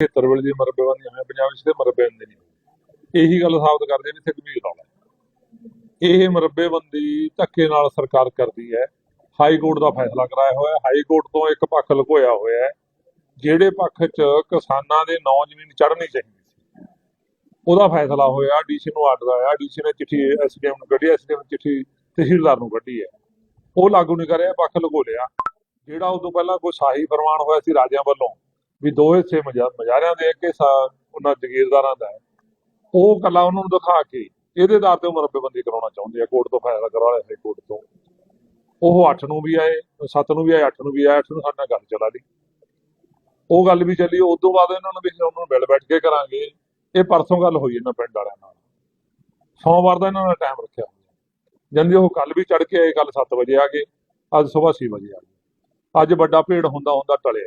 73 ਵੇਲੇ ਦੀ ਮਰਬੇਬੰਦੀ ਹੋਈ ਪੰਜਾਬ ਵਿੱਚ ਤੇ ਮਰਬੇਬੰਦੀ ਨਹੀਂ। ਇਹੀ ਗੱਲ ਸਾਬਤ ਕਰਦੇ ਨੇ ਇੱਥੇ ਗੰਭੀਰ ਰੌਲਾ ਇਹ ਮਰਬੇਬੰਦੀ ਧੱਕੇ ਨਾਲ ਸਰਕਾਰ ਕਰਦੀ ਹੈ। ਹਾਈ ਕੋਰਟ ਦਾ ਫੈਸਲਾ ਕਰਾਇਆ ਹੋਇਆ ਹੈ। ਹਾਈ ਕੋਰਟ ਤੋਂ ਇੱਕ ਪੱਖ ਲੁਕੋਇਆ ਹੋਇਆ ਹੈ, ਜਿਹੜੇ ਪੱਖ 'ਚ ਕਿਸਾਨਾਂ ਦੇ ਨੌ ਜ਼ਮੀਨ ਚੜ੍ਹਨੀ ਚਾਹੀਦੀ ਸੀ। ਉਹਦਾ ਫੈਸਲਾ ਹੋਇਆ ਡੀਸੀ ਨੂੰ ਆਰਡਰ ਆਇਆ ਡੀਸੀ ਨੇ ਚਿੱਠੀ ਐਸਡੀਐਮ ਨੂੰ ਕੱਢੀ ਐਸਡੀਐਮ ਚਿੱਠੀ ਤਹਿਸੀਲਦਾਰ ਨੂੰ ਕੱਢੀ ਹੈ। ਉਹ ਲਾਗੂ ਨਹੀਂ ਕਰਿਆ ਪੱਖ ਲੁਕੋ ਲਿਆ। ਜਿਹੜਾ ਉਦੋਂ ਪਹਿਲਾਂ ਕੋਈ ਸ਼ਾਹੀ ਫਰਮਾਨ ਹੋਇਆ ਸੀ ਰਾਜਿਆਂ ਵੱਲੋਂ ਵੀ ਦੋ ਹਿੱਸੇ ਮਜਾ- ਮਜਾਰਿਆਂ ਦੇ ਇੱਕ ਉਹਨਾਂ ਜ਼ਗੀਰਦਾਰਾਂ ਦਾ ਉਹ ਕੱਲਾ ਉਹਨਾਂ ਨੂੰ ਦਿਖਾ ਕੇ ਇਹਦੇ ਆਧਾਰ ਤੇ ਉਹ ਕਰਾਉਣਾ ਚਾਹੁੰਦੇ ਆ, ਕੋਰਟ ਤੋਂ ਫੈਸਲਾ ਕਰਵਾ ਲਿਆ ਕੋਰਟ ਤੋਂ। ਉਹ 8 ਨੂੰ ਵੀ ਆਏ 7 ਨੂੰ ਵੀ ਆਏ 8 ਨੂੰ ਵੀ ਆਏ 8 ਨੂੰ ਸਾਡੇ ਨਾਲ ਗੱਲ ਚਲਾ ਲਈ। ਉਹ ਗੱਲ ਵੀ ਚੱਲੀ ਉਸ ਤੋਂ ਬਾਅਦ ਇਹਨਾਂ ਨੂੰ ਵੀ ਉਹਨਾਂ ਨੂੰ ਮਿਲ ਬੈਠ ਕੇ ਕਰਾਂਗੇ। ਇਹ ਪਰਸੋਂ ਗੱਲ ਹੋਈ ਇਹਨਾਂ ਪਿੰਡ ਵਾਲਿਆਂ ਨਾਲ। ਸੋਮਵਾਰ ਦਾ ਇਹਨਾਂ ਨੇ ਟਾਈਮ ਰੱਖਿਆ ਹੋਇਆ। ਉਹ ਕੱਲ ਵੀ ਚੜ ਕੇ ਆਏ ਕੱਲ 7 ਵਜੇ ਆ ਗਏ, ਅੱਜ ਸਵੇਰ 6 ਵਜੇ ਆ ਗਏ। ਅੱਜ ਵੱਡਾ ਭੇੜ ਹੁੰਦਾ ਹੁੰਦਾ ਟਲੇ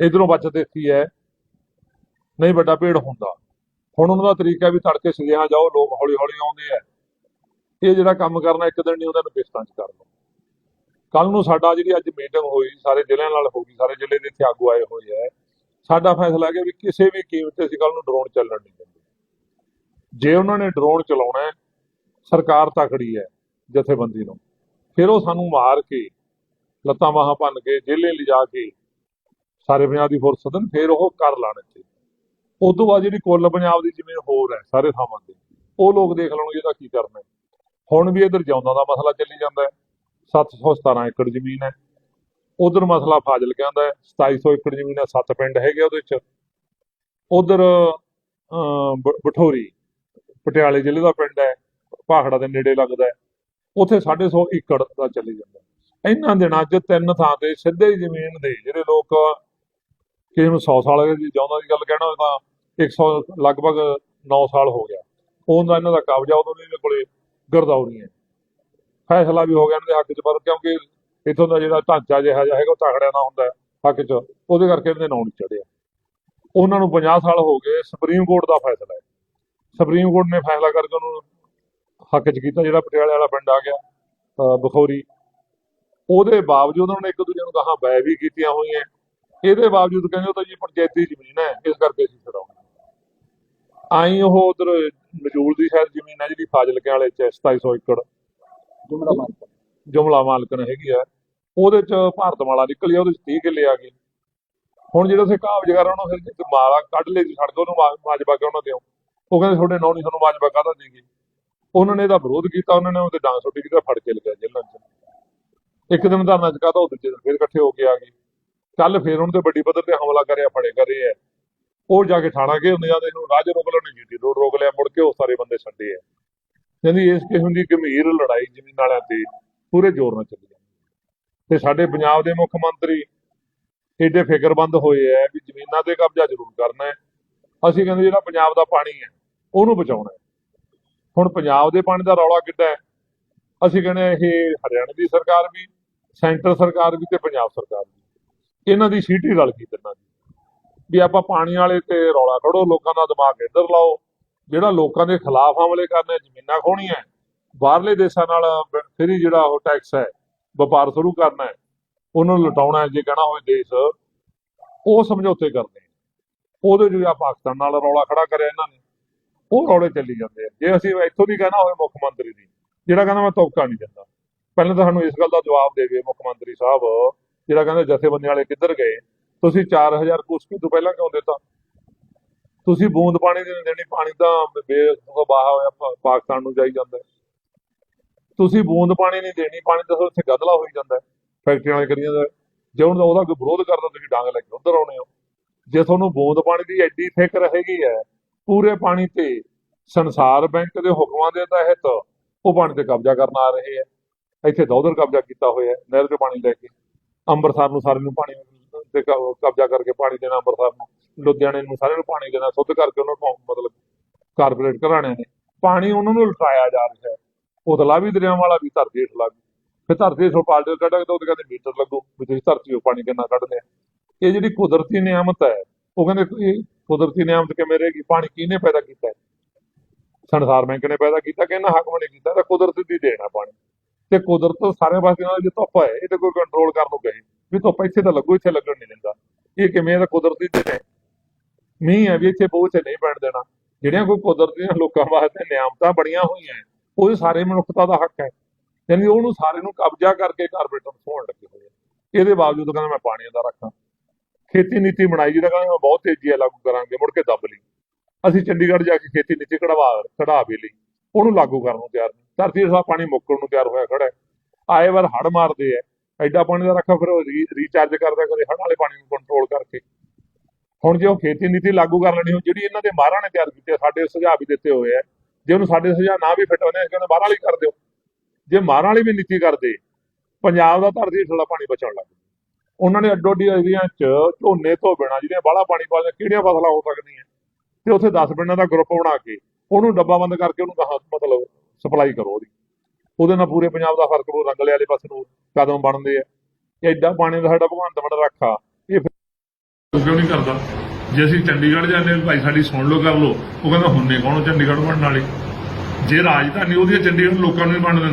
ਇਧਰੋਂ ਬਚਤ ਇੱਥੀ ਹੈ। ਨਹੀਂ ਵੱਡਾ ਭੇੜ ਹੁੰਦਾ। ਹੁਣ ਉਹਨਾਂ ਦਾ ਤਰੀਕਾ ਵੀ ਤੜਕੇ ਸੁਨੇਹਾ ਜਾਓ, ਲੋਕ ਹੌਲੀ ਹੌਲੀ ਆਉਂਦੇ ਆ। ਇਹ ਜਿਹੜਾ ਕੰਮ ਕਰਨਾ, ਇੱਕ ਦਿਨ ਨਹੀਂ ਹੁੰਦਾ ਨੂੰ ਕਿਸ਼ਤਾਂ 'ਚ ਕਰ ਲਓ। ਕੱਲ ਨੂੰ ਸਾਡਾ ਜਿਹੜੀ ਅੱਜ ਮੀਟਿੰਗ ਹੋਈ, ਸਾਰੇ ਜ਼ਿਲ੍ਹਿਆਂ ਨਾਲ ਹੋ ਗਈ, ਸਾਰੇ ਜ਼ਿਲ੍ਹੇ ਦੇ ਇੱਥੇ ਆਗੂ ਆਏ ਹੋਏ ਆ। ਸਾਡਾ ਫੈਸਲਾ ਹੈ ਕਿ ਵੀ ਕਿਸੇ ਵੀ ਕੀਮਤ ਤੇ ਅਸੀਂ ਕੱਲ ਨੂੰ ਡਰੋਨ ਚੱਲਣ ਨਹੀਂ ਦਿੰਦੇ। ਜੇ ਉਹਨਾਂ ਨੇ ਡਰੋਨ ਚਲਾਉਣਾ ਹੈ, ਸਰਕਾਰ ਤਕੜੀ ਹੈ ਜਥੇਬੰਦੀ ਨੂੰ। ਫਿਰ ਉਹ ਸਾਨੂੰ ਮਾਰ ਕੇ, ਲੱਤਾਂ ਬਾਹਾਂ ਭੰਨ ਕੇ, ਜੇਲ੍ਹੇ ਲਿਜਾ ਕੇ ਸਾਰੇ ਪੰਜਾਬ ਦੀ ਫੋਰਸ ਸਦਨ ਫਿਰ ਉਹ ਕਰ ਲਾਣ ਇੱਥੇ। ਉਸ ਤੋਂ ਬਾਅਦ ਜਿਹੜੀ ਕੁੱਲ ਪੰਜਾਬ ਦੀ ਜ਼ਮੀਨ ਹੋਰ ਹੈ, ਸਾਰੇ ਥਾਵਾਂ ਤੇ, ਉਹ ਲੋਕ ਦੇਖ ਲੈਣਗੇ ਇਹਦਾ ਕੀ ਕਰਨਾ ਹੁਣ ਵੀ ਇਧਰ ਜਿਉਂਦਾ ਦਾ ਮਸਲਾ ਚੱਲੀ ਜਾਂਦਾ ਹੈ। 717 ਏਕੜ ਜ਼ਮੀਨ ਹੈ। ਉਧਰ ਮਸਲਾ ਫਾਜ਼ਿਲਕਿਆਂ ਦਾ 2700 ਏਕੜ ਜ਼ਮੀਨ ਹੈ, ਸੱਤ ਪਿੰਡ ਹੈਗੇ ਉਹਦੇ ਵਿੱਚ ਉਧਰ ਬਠੋਰੀ, ਪਟਿਆਲੇ ਜ਼ਿਲ੍ਹੇ ਦਾ ਪਿੰਡ ਹੈ, ਭਾਖੜਾ ਦੇ ਨੇੜੇ ਲੱਗਦਾ ਹੈ। ਉੱਥੇ 150 ਏਕੜ ਦਾ ਚੱਲੀ ਜਾਂਦਾ ਇਹਨਾਂ ਦਿਨਾਂ 'ਚ ਤਿੰਨ ਥਾਂ ਤੇ ਸਿੱਧੇ ਜ਼ਮੀਨ ਦੇ ਜਿਹੜੇ ਲੋਕ ਕਿਸੇ ਨੂੰ 100 ਸਾਲ ਦੀ ਜਿਉਂਦਾ ਦੀ ਗੱਲ ਕਹਿਣਾ ਹੋਵੇ ਤਾਂ 100 ਲਗਭਗ 9 ਸਾਲ ਹੋ ਗਿਆ। ਉਹਨਾਂ ਇਹਨਾਂ ਦਾ ਕਬਜ਼ਾ ਉਦੋਂ ਦੇ ਕੋਲੇ ਗਰਦੌਰੀ ਹੈ। ਫੈਸਲਾ ਵੀ ਹੋ ਗਿਆ ਇਹਨਾਂ ਦੇ ਹੱਕ 'ਚ, ਪਰ ਕਿਉਂਕਿ ਇਥੋਂ ਦਾ ਜਿਹੜਾ ਢਾਂਚਾ ਜਿਹਾ ਜਿਹਾ ਹੈਗਾ, ਉਹ ਤਕੜਿਆ ਨਾ ਹੁੰਦਾ ਹੱਕ 'ਚ, ਉਹਦੇ ਕਰਕੇ ਇਹਨਾਂ ਇਹਦੇ ਨਾਂ ਨਹੀਂ ਚੜਿਆ ਉਹਨਾਂ ਨੂੰ 50 ਸਾਲ ਹੋ ਗਏ ਸੁਪਰੀਮ ਕੋਰਟ ਦਾ ਫੈਸਲਾ ਹੈ। ਸੁਪਰੀਮ ਕੋਰਟ ਨੇ ਫੈਸਲਾ ਕਰਕੇ ਉਹਨੂੰ ਹੱਕ 'ਚ ਕੀਤਾ, ਜਿਹੜਾ ਪਟਿਆਲੇ ਵਾਲਾ ਪਿੰਡ ਆ ਗਿਆ, ਅਹ ਬਖੌਰੀ। ਉਹਦੇ ਬਾਵਜੂਦ ਉਹਨਾਂ ਨੇ ਇੱਕ ਦੂਜੇ ਨੂੰ ਕਹਾ ਬੈ ਵੀ ਕੀਤੀਆਂ ਹੋਈਆਂ। ਇਹਦੇ ਬਾਵਜੂਦ ਕਹਿੰਦੇ ਉਹ ਤਾਂ ਜੀ ਪੰਚਾਇਤੀ ਜ਼ਮੀਨ ਹੈ ਇਸ ਕਰਕੇ ਅਸੀਂ ਛਡਾਉਣੀ ਆਈ ਉਹ ਉਧਰ ਨਜੂਲ ਦੀ ਸ਼ਾਇਦ ਜ਼ਮੀਨ ਹੈ ਜਿਹੜੀ ਫਾਜ਼ਿਲਕੇ ਵਾਲੇ ਚ ਹੈ, 2700 ਏਕੜ। ਜੁਮਲਾ ਮਾਰ ਜੁਮਲਾ ਮਾਲਕਨ ਹੈਗੀ ਆ। ਉਹਦੇ ਚ ਭਾਰਤਮਾਲਾ ਨਿਕਲੀ ਆ, ਉਹਦੇ ਚ 30 ਕਿੱਲੇ ਆ ਗਏ। ਹੁਣ ਜਿਹੜਾ ਸੇ ਕਾਬਜ ਕਰ ਉਹਨਾਂ ਫਿਰ ਜੇ ਮਾਲਾ ਕੱਢ ਲੈ ਜੀ ਛੱਡ ਦੋ ਉਹਨੂੰ ਮਾਜਬਾ ਕੇ ਉਹਨਾਂ ਦਿਓ। ਉਹ ਕਹਿੰਦੇ ਤੁਹਾਡੇ ਨੌ ਨਹੀਂ ਤੁਹਾਨੂੰ ਮਾਜਬਾ ਕਾਹਦਾ ਦੇਗੀ? ਉਹਨਾਂ ਨੇ ਇਹਦਾ ਵਿਰੋਧ ਕੀਤਾ ਉਹਨਾਂ ਨੇ ਉਹਦੇ ਡਾਂਗ ਸੁੱਟੀ ਕੀਤਾ ਫੜ ਕੇ ਲਗਿਆ ਜੇਲ੍ਹਾਂ ਚ। ਇੱਕ ਦਿਨ ਧਰਨਾ ਚੁਕਾ ਤਾਂ ਉਹ ਦੂਜੇ ਦਿਨ ਫਿਰ ਇਕੱਠੇ ਹੋ ਕੇ ਆ ਗਏ। ਕੱਲ ਫਿਰ ਉਹਨਾਂ ਤੇ ਵੱਡੀ ਪੱਧਰ ਤੇ ਹਮਲਾ ਕਰਿਆ, ਫੜੇ ਕਰੇ ਆ। ਉਹ ਜਾ ਕੇ ਥਾਣਾ ਕੇ ਹੁੰਦੇ ਜਾਂਦੇ ਇਹਨੂੰ ਰਾਜ ਰੋਕ ਲੈਣੇ ਜੀਟੀ ਰੋਡ ਰੋਕ ਲਿਆ, ਮੁੜ ਕੇ ਉਹ ਸਾਰੇ ਬੰਦੇ ਛੱਡੇ ਆ। ਕਹਿੰਦੀ ਇਸ ਕਿਸਮ ਦੀ ਗੰਭੀਰ ਲੜਾਈ ਜ਼ਮੀਨ ਵਾਲਿਆਂ ਤੇ ਪੂਰੇ ਜ਼ੋਰ ਨਾਲ ਚੱਲੀ ਜਾਂਦੀ ਤੇ ਸਾਡੇ ਪੰਜਾਬ ਦੇ ਮੁੱਖ ਮੰਤਰੀ ਏਡੇ ਫਿਕਰਬੰਦ ਹੋਏ ਐ ਵੀ ਜ਼ਮੀਨਾਂ ਤੇ ਕਬਜ਼ਾ ਜ਼ਰੂਰ ਕਰਨਾ ਹੈ। ਅਸੀਂ ਕਹਿੰਦੇ ਜਿਹੜਾ ਪੰਜਾਬ ਦਾ ਪਾਣੀ ਹੈ, ਉਹਨੂੰ ਬਚਾਉਣਾ ਹੈ। ਹੁਣ ਪੰਜਾਬ ਦੇ ਪਾਣੀ ਦਾ ਰੌਲਾ ਕਿੱਡਾ ਹੈ? ਅਸੀਂ ਕਹਿੰਦੇ ਇਹ ਹਰਿਆਣਾ ਦੀ ਸਰਕਾਰ ਵੀ, ਸੈਂਟਰ ਸਰਕਾਰ ਵੀ ਤੇ ਪੰਜਾਬ ਸਰਕਾਰ ਵੀ। ਇਹਨਾਂ ਦੀ ਸੀਟੀ ਰਲ ਗਈ ਤਿੰਨਾਂ ਦੀ। ਵੀ ਆਪਾਂ ਪਾਣੀ ਵਾਲੇ ਤੇ ਰੌਲਾ ਕੱਢੋ, ਲੋਕਾਂ ਦਾ ਦਿਮਾਗ ਇੱਧਰ ਲਾਓ। ਜਿਹੜਾ ਲੋਕਾਂ ਦੇ ਖਿਲਾਫ ਹਮਲੇ ਕਰਨੇ, ਜ਼ਮੀਨਾਂ ਖੋਣੀਆਂ ਬਾਹਰਲੇ ਦੇਸ਼ਾਂ ਨਾਲ ਫਿਰ ਹੀ ਜਿਹੜਾ ਉਹ ਟੈਕਸ ਹੈ, ਵਪਾਰ ਸ਼ੁਰੂ ਕਰਨਾ ਹੈ, ਉਹਨਾਂ ਨੂੰ ਲੁਟਾਉਣਾ ਜੇ ਕਹਿਣਾ ਹੋਵੇ ਦੇਸ਼, ਉਹ ਸਮਝੌਤੇ ਕਰਦੇ ਉਹਦੇ ਜਿਹੜਾ ਪਾਕਿਸਤਾਨ ਨਾਲ ਰੌਲਾ ਖੜਾ ਕਰਿਆ ਇਹਨਾਂ ਨੇ। ਉਹ ਰੌਲੇ ਚੱਲੀ ਜਾਂਦੇ ਆ। ਜੇ ਅਸੀਂ ਇੱਥੋਂ ਦੀ ਕਹਿਣਾ ਹੋਵੇ ਮੁੱਖ ਮੰਤਰੀ ਦੀ, ਜਿਹੜਾ ਕਹਿੰਦਾ ਮੈਂ ਤੋਕਾ ਨਹੀਂ ਦਿੰਦਾ ਪਹਿਲਾਂ ਤਾਂ ਸਾਨੂੰ ਇਸ ਗੱਲ ਦਾ ਜਵਾਬ ਦੇਵੇ ਮੁੱਖ ਮੰਤਰੀ ਸਾਹਿਬ ਜਿਹੜਾ ਕਹਿੰਦਾ ਜਥੇਬੰਦੀ ਵਾਲੇ ਕਿੱਧਰ ਗਏ, ਤੁਸੀਂ 4000 ਕੁਸਕੀ ਤੋਂ ਪਹਿਲਾਂ ਕਿਉਂ ਦਿੱਤਾ? ਤੁਸੀਂ ਬੂੰਦ ਪਾਣੀ ਦੀ ਨਹੀਂ ਦੇਣੀ, ਪਾਣੀ ਤਾਂ ਬੇਵਾਹ ਹੋਇਆ ਪਾਕਿਸਤਾਨ ਨੂੰ ਜਾਈ ਜਾਂਦਾ। ਤੁਸੀਂ ਬੂੰਦ ਪਾਣੀ ਨਹੀਂ ਦੇਣੀ, ਪਾਣੀ ਤਾਂ ਉੱਥੇ ਗਦਲਾ ਹੋਈ ਜਾਂਦਾ, ਫੈਕਟਰੀਆਂ ਵਾਲੇ ਕਰੀ ਜਾਂਦੇ। ਜੇ ਹੁਣ ਉਹਦਾ ਕੋਈ ਵਿਰੋਧ ਕਰਦਾ, ਤੁਸੀਂ ਡਾਂਗ ਲੈ ਕੇ ਉਧਰ ਆਉਣੇ ਹੋ। ਜੇ ਤੁਹਾਨੂੰ ਬੂੰਦ ਪਾਣੀ ਦੀ ਐਡੀ ਫਿਕਰ ਰਹੇਗੀ ਹੈ, ਪੂਰੇ ਪਾਣੀ ਤੇ ਸੰਸਾਰ ਬੈਂਕ ਦੇ ਹੁਕਮਾਂ ਦੇ ਤਹਿਤ ਉਹ ਪਾਣੀ ਤੇ ਕਬਜ਼ਾ ਕਰਨ ਆ ਰਹੇ ਹੈ। ਇੱਥੇ ਤਾਂ ਕਬਜ਼ਾ ਕੀਤਾ ਹੋਇਆ ਨਹਿਰ ਤੋਂ ਪਾਣੀ ਲੈ ਕੇ। ਅੰਮ੍ਰਿਤਸਰ ਨੂੰ ਸਾਰੇ ਨੂੰ ਪਾਣੀ ਤੇ ਕਬਜ਼ਾ ਕਰਕੇ ਪਾਣੀ ਦੇਣਾ ਅੰਮ੍ਰਿਤਸਰ ਨੂੰ। ਲੁਧਿਆਣੇ ਨੂੰ ਸਾਰੇ ਨੂੰ ਪਾਣੀ ਦੇਣਾ, ਸੁੱਧ ਕਰਕੇ ਉਹਨਾਂ ਨੂੰ ਮਤਲਬ ਕਾਰਪੋਰੇਟ ਘਰਾਣਿਆਂ ਨੇ। ਪਾਣੀ ਉਹਨਾਂ ਨੂੰ ਲੁਟਾਇਆ ਜਾ ਰਿਹਾ ਹੈ। ਉਤਲਾ ਵੀ ਦਰਿਆਵਾਂ ਵਾਲਾ ਵੀ, ਧਰਤੀ ਹੇਠਲਾ ਵੀ। ਫਿਰ ਧਰਤੀ ਹੇਠੋਂ ਪਾਲਟੇ ਕੱਢਾਂਗੇ ਤਾਂ ਉਹਦੇ ਕਹਿੰਦੇ ਮੀਟਰ ਲੱਗੂ, ਵੀ ਤੁਸੀਂ ਧਰਤੀ ਤੋਂ ਪਾਣੀ ਕਿੰਨਾ ਕੱਢਦੇ ਆ। ਇਹ ਜਿਹੜੀ ਕੁਦਰਤੀ ਨਿਆਮਤ ਹੈ, ਉਹ ਕਹਿੰਦੇ ਇਹ ਕੁਦਰਤੀ ਨਿਆਮਤ ਕਿਵੇਂ ਰਹੇਗੀ? ਪਾਣੀ ਕਿਹਨੇ ਪੈਦਾ ਕੀਤਾ ਸੰਸਾਰ ਬੈਂਕ ਨੇ ਪੈਦਾ ਕੀਤਾ ਕਿ ਇਹਨਾਂ ਹਾਕਮ ਨੇ ਕੀਤਾ? ਤਾਂ ਕੁਦਰਤ ਦੀ ਦੇਣਾ ਪਾਣੀ। ਤੇ ਕੁਦਰਤ ਸਾਰੇ ਪਾਸੇ ਨਾਲ ਜੇ ਧੁੱਪ ਹੈ ਇਹ ਕੋਈ ਕੰਟਰੋਲ ਕਰਨ ਨੂੰ ਕਹੇ। ਵੀ ਧੁੱਪ ਇੱਥੇ ਤਾਂ ਲੱਗੂ, ਇੱਥੇ ਲੱਗਣ ਨਹੀਂ ਦਿੰਦਾ। ਇਹ ਕਿਵੇਂ ਦਾ ਕੁਦਰਤੀ ਤੇ ਮੀਂਹ ਹੈ ਵੀ ਇੱਥੇ ਬੋਝ ਨਹੀਂ ਪੈਣ ਦੇਣਾ। ਜਿਹੜੀਆਂ ਕੋਈ ਕੁਦਰਤੀਆਂ ਲੋਕਾਂ ਵਾਸਤੇ ਨਿਆਮਤਾਂ ਬਣੀਆਂ ਹੋਈਆਂ ਉਹ ਸਾਰੇ ਮਨੁੱਖਤਾ ਦਾ ਹੱਕ ਹੈ ਯਾਨੀ ਉਹਨੂੰ ਸਾਰੇ ਨੂੰ ਕਬਜ਼ਾ ਕਰਕੇ ਕਾਰਪੋਰੇਟਰ ਸੋਹਣ ਲੱਗੇ ਹੋਏ ਆ। ਇਹਦੇ ਬਾਵਜੂਦ ਕਹਿੰਦਾ ਮੈਂ ਪਾਣੀ ਦਾ ਰੱਖਾਂ। ਖੇਤੀ ਨੀਤੀ ਬਣਾਈ ਜਿਹਦਾ ਕਹਿੰਦਾ ਮੈਂ ਬਹੁਤ ਤੇਜ਼ੀ ਨਾਲ ਲਾਗੂ ਕਰਾਂਗੇ, ਮੁੜ ਕੇ ਦੱਬ ਲਈ। ਅਸੀਂ ਚੰਡੀਗੜ੍ਹ ਜਾ ਕੇ ਖੇਤੀ ਨੀਤੀ ਕਢਵਾ ਕਢਾ ਵੀ ਲਈ। ਉਹਨੂੰ ਲਾਗੂ ਕਰਨ ਨੂੰ ਤਿਆਰ ਨਹੀਂ। ਧਰਤੀ ਦਾ ਪਾਣੀ ਮੁੱਕਣ ਨੂੰ ਤਿਆਰ ਹੋਇਆ ਖੜਾ ਹੈ। ਆਏ ਵਾਰ ਹੜ ਮਾਰਦੇ ਆ। ਐਡਾ ਪਾਣੀ ਦਾ ਰੱਖਾ ਫਿਰ ਉਹ ਰੀਚਾਰਜ ਕਰਦਾ ਕਦੇ ਹੜ ਵਾਲੇ ਪਾਣੀ ਨੂੰ ਕੰਟਰੋਲ ਕਰਕੇ। ਹੁਣ ਜੇ ਉਹ ਖੇਤੀ ਨੀਤੀ ਲਾਗੂ ਕਰ ਲੈਣੀ ਹੋ ਜਿਹੜੀ ਇਹਨਾਂ ਦੇ ਮਾਹਰਾਂ ਨੇ ਤਿਆਰ ਕੀਤੀ ਸਾਡੇ ਸੁਝਾਅ ਵੀ ਦਿੱਤੇ ਹੋਏ ਆ। ਜੇ ਉਹਨੂੰ ਸਾਡੇ ਸੁਝਾਅ ਨਾ ਵੀ ਫਿੱਟ ਹੋਣੇ ਅਸੀਂ ਕਹਿੰਦੇ ਮਾਹਰਾਂ ਵਾਲੀ ਕਰ ਦਿਓ। ਜੇ ਮਾਰਾਂ ਵਾਲੀ ਵੀ ਨੀਤੀ ਕਰਦੇ, ਪੰਜਾਬ ਦਾ ਧਰਤੀ ਹੇਠਲਾ ਪਾਣੀ ਬਚਣ ਲੱਗ ਜਾਊ। ਉਹਨਾਂ ਨੇ ਅੱਡੋ ਅੱਡੀ ਏਰੀਆ 'ਚ ਝੋਨੇ ਤੋਂ ਬਿਨਾਂ ਜਿਹੜੀਆਂ ਬਾਹਲਾ ਪਾਣੀ ਪਾਉਂਦੇ ਕਿਹੜੀਆਂ ਫਸਲਾਂ ਹੋ ਸਕਦੀਆਂ? ਤੇ ਉੱਥੇ 10 ਪਿੰਡਾਂ ਦਾ ਗਰੁੱਪ ਬਣਾ ਕੇ ਉਹਨੂੰ ਡੱਬਾ ਬੰਦ ਕਰਕੇ ਉਹਨੂੰ ਕਹਾ ਮਤਲਬ ਸਪਲਾਈ ਕਰੋ ਉਹਦੀ। ਉਹਦੇ ਨਾਲ ਪੂਰੇ ਪੰਜਾਬ ਦਾ ਫ਼ਰਕ ਪਊ ਰੰਗਲੇ ਵਾਲੇ ਪਾਸੇ ਨੂੰ ਕਦਮ ਬਣਦੇ ਆ। ਐਡਾ ਪਾਣੀ ਦਾ ਸਾਡਾ ਭਗਵੰਤ ਮਾਨ ਰੱਖਾ ਇਹ ਫਿਰ ਕਿਉਂ ਨਹੀਂ ਕਰਦਾ। ਜੇ ਅਸੀਂ ਚੰਡੀਗੜ੍ਹ ਜਾਂਦੇ ਭਾਈ ਸਾਡੀ ਸੁਣ ਲਓ ਕਰ ਲਓ। ਉਹ ਕਹਿੰਦਾ ਹੁੰਨੇ ਕੌਣ ਚੰਡੀਗੜ੍ਹ ਬਣਨ ਵਾਲੇ? ਜੇ ਰਾਜਧਾਨੀ ਉਹਦੀ ਹੈ, ਚੰਡੀਗੜ੍ਹ ਲੋਕਾਂ ਨੂੰ ਨਹੀਂ ਬਣ ਦਿੰਦੇ।